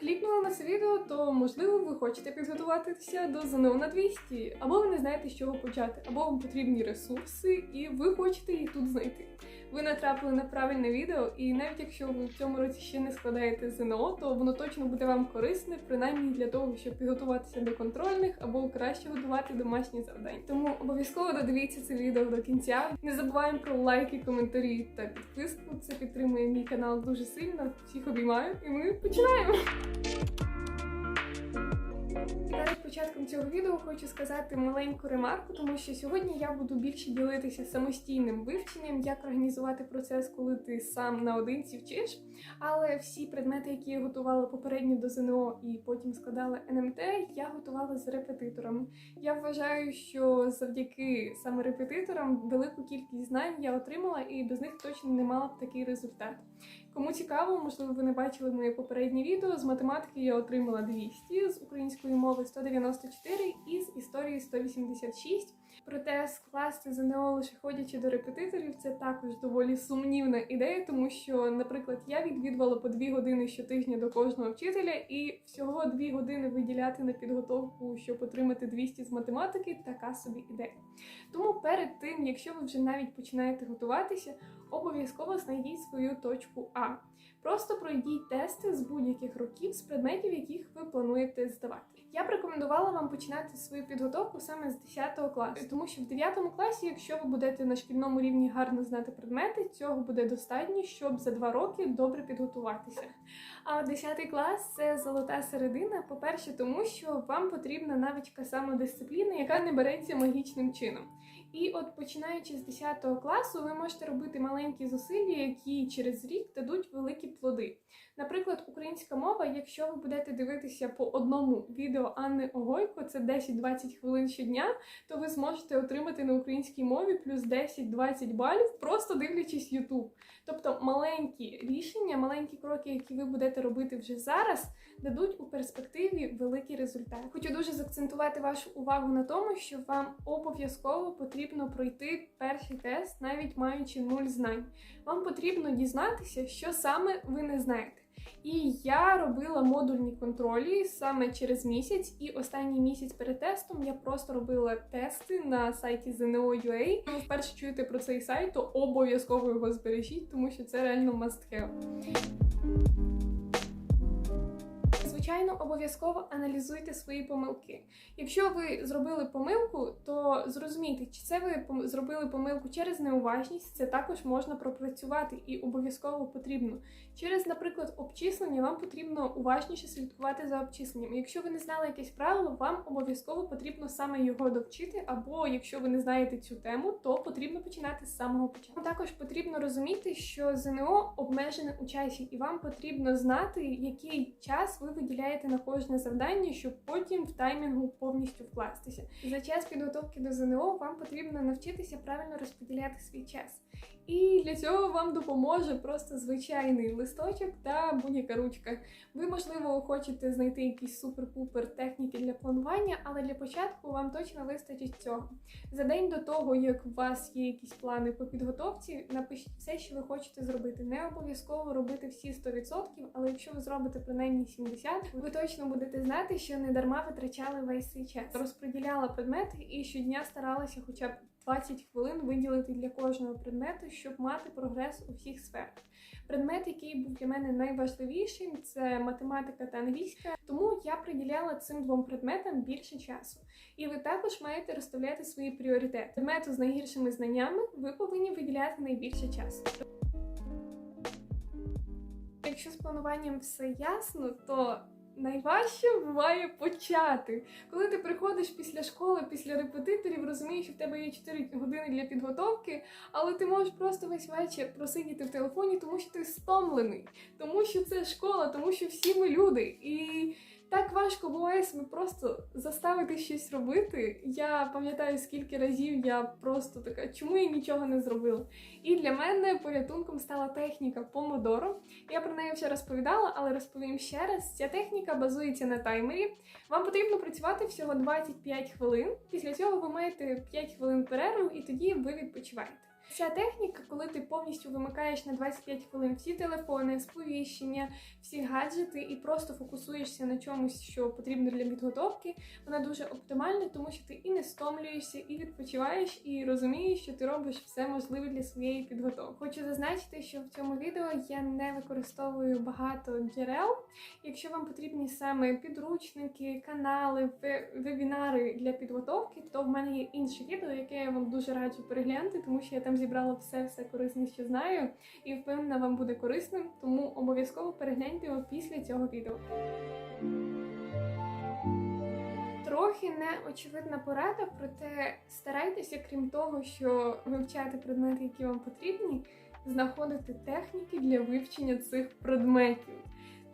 клікнули на це відео, то можливо ви хочете підготуватися до ЗНО на 200, або ви не знаєте, з чого почати, або вам потрібні ресурси, і ви хочете їх тут знайти. Ви натрапили на правильне відео, і навіть якщо ви в цьому році ще не складаєте ЗНО, то воно точно буде вам корисне, принаймні для того, щоб підготуватися до контрольних або краще готувати домашні завдання. Тому обов'язково додивіться це відео до кінця. Не забуваємо про лайки, коментарі та підписку. Це підтримує мій канал дуже сильно. Всіх обіймаю, і ми починаємо. Перед початком цього відео хочу сказати маленьку ремарку, тому що сьогодні я буду більше ділитися самостійним вивченням, як організувати процес, коли ти сам наодинці вчиш. Але всі предмети, які я готувала попередньо до ЗНО і потім складала НМТ, я готувала з репетиторами. Я вважаю, що завдяки саме репетиторам велику кількість знань я отримала, і без них точно не мала б такий результат. Кому цікаво, можливо, ви не бачили моє попереднє відео. З математики я отримала 200, з української мови 194 і з історії 186. Проте скласти ЗНО лише ходячи до репетиторів, це також доволі сумнівна ідея, тому що, наприклад, я відвідувала по дві години щотижня до кожного вчителя, і всього дві години виділяти на підготовку, щоб отримати 200 з математики, така собі ідея. Тому перед тим, якщо ви вже навіть починаєте готуватися, обов'язково знайдіть свою точку А. Просто пройдіть тести з будь-яких років з предметів, яких ви плануєте здавати. Я б рекомендувала вам починати свою підготовку саме з 10 класу, тому що в 9 класі, якщо ви будете на шкільному рівні гарно знати предмети, цього буде достатньо, щоб за 2 роки добре підготуватися. А 10 клас це золота середина. По-перше, тому що вам потрібна навичка самодисципліни, яка не береться магічним чином. І от починаючи з 10 класу, ви можете робити маленькі зусилля, які через рік дадуть великі плоди. Наприклад, українська мова, якщо ви будете дивитися по одному відео Анни Огойко, це 10-20 хвилин щодня, то ви зможете отримати на українській мові плюс 10-20 балів, просто дивлячись YouTube. Тобто маленькі рішення, маленькі кроки, які ви будете робити вже зараз, дадуть у перспективі великий результат. Хочу дуже заакцентувати вашу увагу на тому, що вам обов'язково потрібно пройти перший тест, навіть маючи нуль знань. Вам потрібно дізнатися, що саме ви не знаєте. І я робила модульні контролі саме через місяць, і останній місяць перед тестом я просто робила тести на сайті ZNO.ua. Ви вперше чуєте про цей сайт, то обов'язково його збережіть, тому що це реально must have. Звичайно, обов'язково аналізуйте свої помилки. Якщо ви зробили помилку, то зрозумійте, чи це ви зробили помилку через неуважність, це також можна пропрацювати і обов'язково потрібно. Через, наприклад, обчислення вам потрібно уважніше слідкувати за обчисленням. Якщо ви не знали якесь правило, вам обов'язково потрібно саме його довчити, або якщо ви не знаєте цю тему, то потрібно починати з самого початку. Також потрібно розуміти, що ЗНО обмежене у часі, і вам потрібно знати, який час ви виділяєте на кожне завдання, щоб потім в таймінгу повністю вкластися. За час підготовки до ЗНО вам потрібно навчитися правильно розподіляти свій час. І для цього вам допоможе просто звичайний листочок та будь-яка ручка. Ви, можливо, хочете знайти якісь супер-пупер техніки для планування, але для початку вам точно вистачить цього. За день до того, як у вас є якісь плани по підготовці, напишіть все, що ви хочете зробити. Не обов'язково робити всі 100%, але якщо ви зробите принаймні 70%, ви точно будете знати, що не дарма витрачали весь цей час. Розподіляла предмети і щодня старалася хоча б 20 хвилин виділити для кожного предмету, щоб мати прогрес у всіх сферах. Предмет, який був для мене найважливішим, це математика та англійська, тому я приділяла цим двом предметам більше часу. І ви також маєте розставляти свої пріоритети. Предмету з найгіршими знаннями ви повинні виділяти найбільше часу. Якщо з плануванням все ясно, то найважче буває почати. Коли ти приходиш після школи, після репетиторів, розумієш, що в тебе є 4 години для підготовки, але ти можеш просто весь вечір просидіти в телефоні, тому що ти стомлений, тому що це школа, тому що всі ми люди. І так важко буває себе просто заставити щось робити. Я пам'ятаю, скільки разів я просто така, чому я нічого не зробила. І для мене порятунком стала техніка помодоро. Я про неї вже розповідала, але розповім ще раз. Ця техніка базується на таймері. Вам потрібно працювати всього 25 хвилин. Після цього ви маєте 5 хвилин перерву, і тоді ви відпочиваєте. Ця техніка, коли ти повністю вимикаєш на 25 хвилин всі телефони, сповіщення, всі гаджети і просто фокусуєшся на чомусь, що потрібно для підготовки, вона дуже оптимальна, тому що ти і не стомлюєшся, і відпочиваєш, і розумієш, що ти робиш все можливе для своєї підготовки. Хочу зазначити, що в цьому відео я не використовую багато джерел. Якщо вам потрібні саме підручники, канали, вебінари для підготовки, то в мене є інше відео, яке я вам дуже раджу переглянути, тому що я там зібрала все все корисне, що знаю, і впевнена, вам буде корисним. Тому обов'язково перегляньте його після цього відео. Трохи неочевидна порада, проте старайтеся, крім того, що вивчати предмети, які вам потрібні, знаходити техніки для вивчення цих предметів.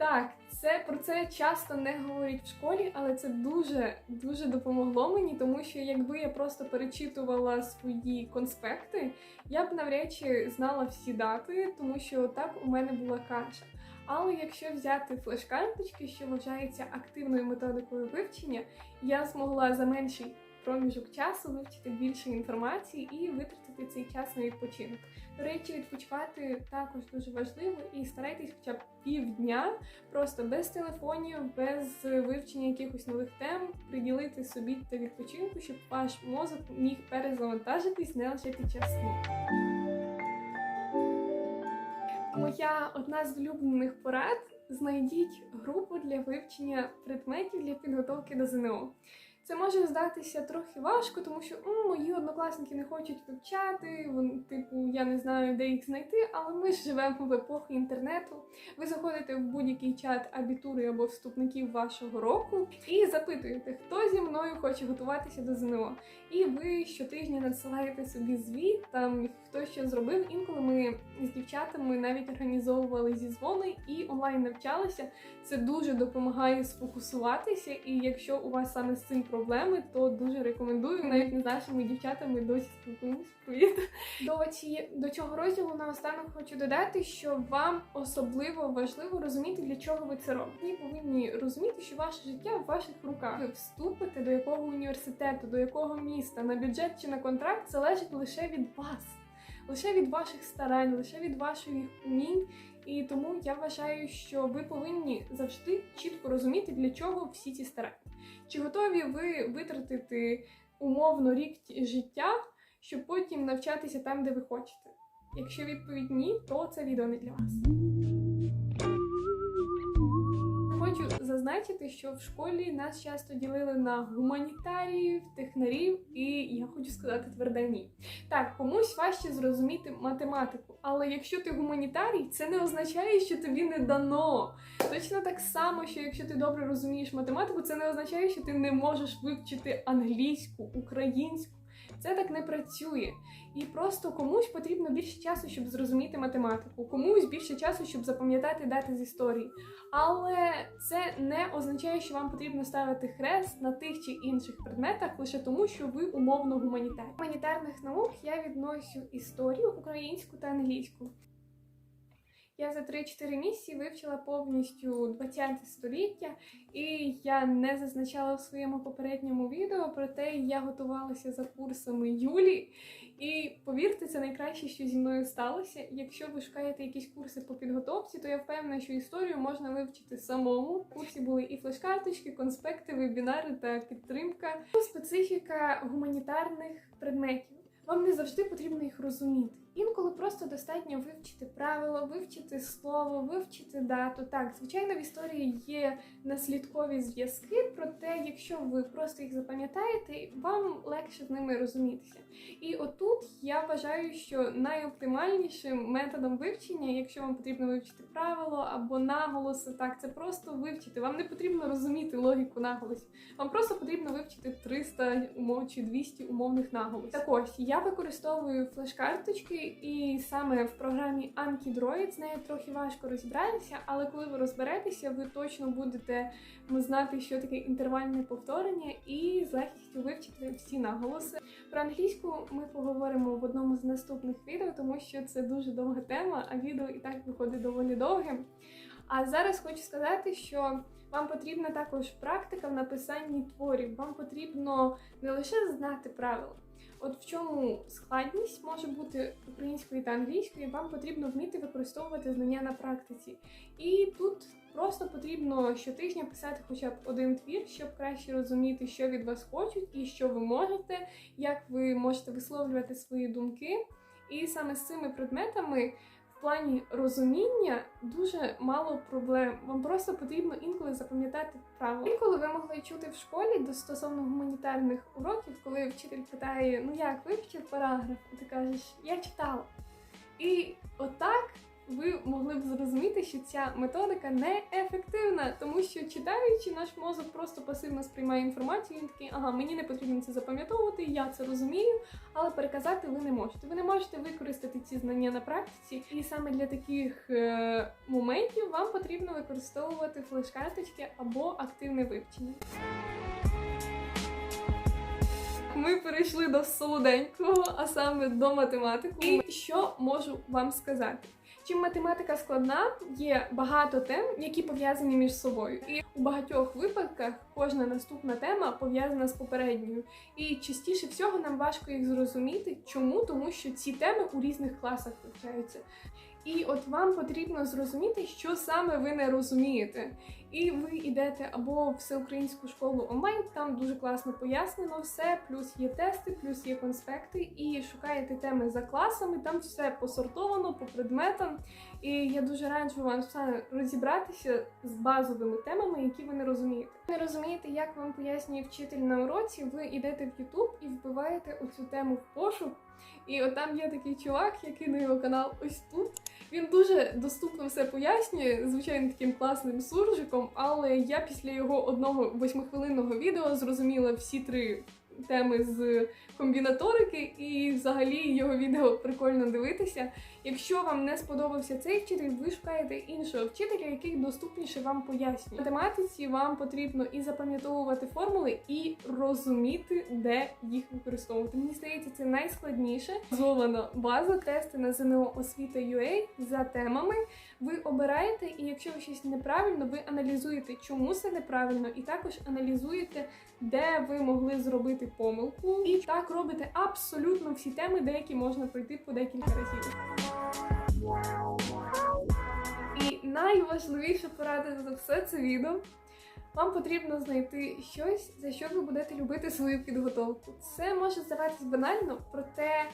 Так, це про це часто не говорять в школі, але це дуже дуже допомогло мені, тому що якби я просто перечитувала свої конспекти, я б навряд чи знала всі дати, тому що так у мене була каша. Але якщо взяти флеш-карточки, що вважається активною методикою вивчення, я змогла за менший проміжок часу вивчити більше інформації і витратити цей час на відпочинок. До речі, відпочивати також дуже важливо і старайтесь хоча б півдня, просто без телефонів, без вивчення якихось нових тем, приділити собі та відпочинку, щоб ваш мозок міг перезавантажитись не лише під час сну. Моя одна з улюблених порад знайдіть групу для вивчення предметів для підготовки до ЗНО. Це може здатися трохи важко, тому що «М, мої однокласники не хочуть вивчати, вон, типу, я не знаю, де їх знайти, але ми ж живемо в епоху інтернету. Ви заходите в будь-який чат абітури або вступників вашого року і запитуєте, хто зі мною хоче готуватися до ЗНО. І ви щотижня надсилаєте собі звіт, там хто що зробив. Інколи ми з дівчатами навіть організовували зізвони і онлайн навчалися. Це дуже допомагає сфокусуватися, і якщо у вас саме з цим проблеми, то дуже рекомендую. Навіть не з нашими дівчатами досі спілкуємося. Привіт. До, ці, до цього розділу наостанок хочу додати, що вам особливо важливо розуміти, для чого ви це робите. Ви повинні розуміти, що ваше життя в ваших руках. Ви вступите до якого університету, до якого міста, на бюджет чи на контракт залежить лише від вас. Лише від ваших старань, лише від ваших умінь, і тому я вважаю, що ви повинні завжди чітко розуміти, для чого всі ці старання. Чи готові ви витратити умовно рік життя, щоб потім навчатися там, де ви хочете? Якщо відповідь ні, то це відео не для вас. Зазначити, що в школі нас часто ділили на гуманітаріїв, технарів, і я хочу сказати тверде ні. Так, комусь важче зрозуміти математику, але якщо ти гуманітарій, це не означає, що тобі не дано. Точно так само, що якщо ти добре розумієш математику, це не означає, що ти не можеш вивчити англійську, українську. Це так не працює. І просто комусь потрібно більше часу, щоб зрозуміти математику, комусь більше часу, щоб запам'ятати дати з історії. Але це не означає, що вам потрібно ставити хрест на тих чи інших предметах лише тому, що ви умовно гуманітарій. Гуманітарних наук я відносю історію українську та англійську. Я за 3-4 місяці вивчила повністю 20 століття, і я не зазначала в своєму попередньому відео, проте я готувалася за курсами Юлі. І повірте, це найкраще, що зі мною сталося. Якщо ви шукаєте якісь курси по підготовці, то я впевнена, що історію можна вивчити самому. В курсі були і флеш-карточки, конспекти, вебінари та підтримка. Специфіка гуманітарних предметів. Вам не завжди потрібно їх розуміти. Інколи просто достатньо вивчити правила, вивчити слово, вивчити дату. Так, звичайно, в історії є наслідкові зв'язки, проте, якщо ви просто їх запам'ятаєте, вам легше з ними розумітися. І отут я вважаю, що найоптимальнішим методом вивчення, якщо вам потрібно вивчити правило або наголоси, так це просто вивчити. Вам не потрібно розуміти логіку наголосів. Вам просто потрібно вивчити 300 умов чи 200 умовних наголосів. Так ось я використовую флеш-карточки, і саме в програмі Anki з нею трохи важко розібратися, але коли ви розберетеся, ви точно будете знати, що таке інтервальне повторення, і з легкістю вивчити всі наголоси. Про англійську ми поговоримо в одному з наступних відео, тому що це дуже довга тема, а відео і так виходить доволі довгим. А зараз хочу сказати, що вам потрібна також практика в написанні творів. Вам потрібно не лише знати правила, От в чому складність може бути української та англійської, вам потрібно вміти використовувати знання на практиці. І тут просто потрібно щотижня писати хоча б один твір, щоб краще розуміти, що від вас хочуть і що ви можете, як ви можете висловлювати свої думки. І саме з цими предметами плані розуміння дуже мало проблем. Вам просто потрібно інколи запам'ятати правила. Інколи ви могли чути в школі до стосовно гуманітарних уроків, коли вчитель питає: ну як вивчив параграф? І ти кажеш, я читала. І отак ви могли б зрозуміти, що ця методика неефективна, тому що читаючи, наш мозок просто пасивно сприймає інформацію. Він такий, ага, мені не потрібно це запам'ятовувати, я це розумію, але переказати ви не можете. Ви не можете використати ці знання на практиці, і саме для таких е, моментів вам потрібно використовувати флеш-карточки або активне вивчення. Ми перейшли до солоденького, а саме до математики. І що можу вам сказати? Чим математика складна, є багато тем, які пов'язані між собою. І у багатьох випадках кожна наступна тема пов'язана з попередньою. І частіше всього нам важко їх зрозуміти. Чому? Тому що ці теми у різних класах вивчаються. І от вам потрібно зрозуміти, що саме ви не розумієте. І ви йдете або в всеукраїнську школу онлайн, там дуже класно пояснено все, плюс є тести, плюс є конспекти, і шукаєте теми за класами, там все посортовано по предметам. І я дуже раджу вам саме розібратися з базовими темами, які ви не розумієте. Не розумієте, як вам пояснює вчитель на уроці, ви йдете в YouTube і вбиваєте оцю тему в пошук. І от там є такий чувак, який на його канал ось тут. Він дуже доступно все пояснює, звичайно, таким класним суржиком, але я після його одного восьмихвилинного відео зрозуміла всі три теми з комбінаторики, і взагалі його відео прикольно дивитися. Якщо вам не сподобався цей вчитель, ви шукаєте іншого вчителя, який доступніше вам пояснює. В математиці вам потрібно і запам'ятовувати формули, і розуміти, де їх використовувати. Мені здається, це найскладніше. Зована база, тести на ЗНО освіта UA за темами. Ви обираєте, і якщо ви щось неправильно, ви аналізуєте, чому це неправильно, і також аналізуєте, де ви могли зробити помилку. І так робите абсолютно всі теми, деякі можна пройти по декілька разів. І найважливіша порада за все це відео. Вам потрібно знайти щось, за що ви будете любити свою підготовку. Це може здаватись банально, проте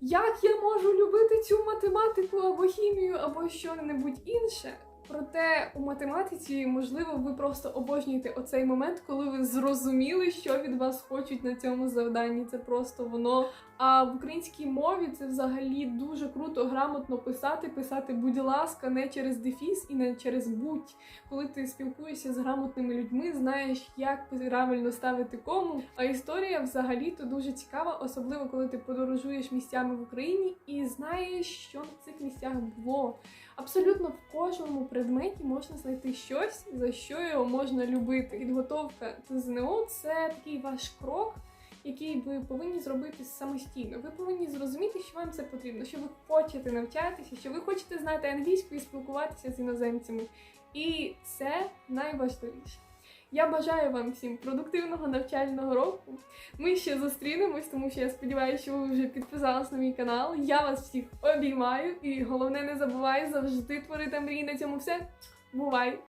як я можу любити цю математику або хімію, або що-небудь інше. Проте у математиці, можливо, ви просто обожнюєте оцей момент, коли ви зрозуміли, що від вас хочуть на цьому завданні. Це просто воно. А в українській мові це взагалі дуже круто грамотно писати, писати, будь ласка, не через дефіс і не через будь. Коли ти спілкуєшся з грамотними людьми, знаєш, як правильно ставити кому. А історія взагалі то дуже цікава, особливо коли ти подорожуєш місцями в Україні і знаєш, що на цих місцях було. Абсолютно в кожному предметі можна знайти щось, за що його можна любити. Підготовка до ЗНО це такий ваш крок, який ви повинні зробити самостійно. Ви повинні зрозуміти, що вам це потрібно, що ви хочете навчатися, що ви хочете знати англійську і спілкуватися з іноземцями. І це найважливіше. Я бажаю вам всім продуктивного навчального року. Ми ще зустрінемось, тому що я сподіваюся, що ви вже підписались на мій канал. Я вас всіх обіймаю і головне не забувай завжди творити мрії на цьому все. Бувай!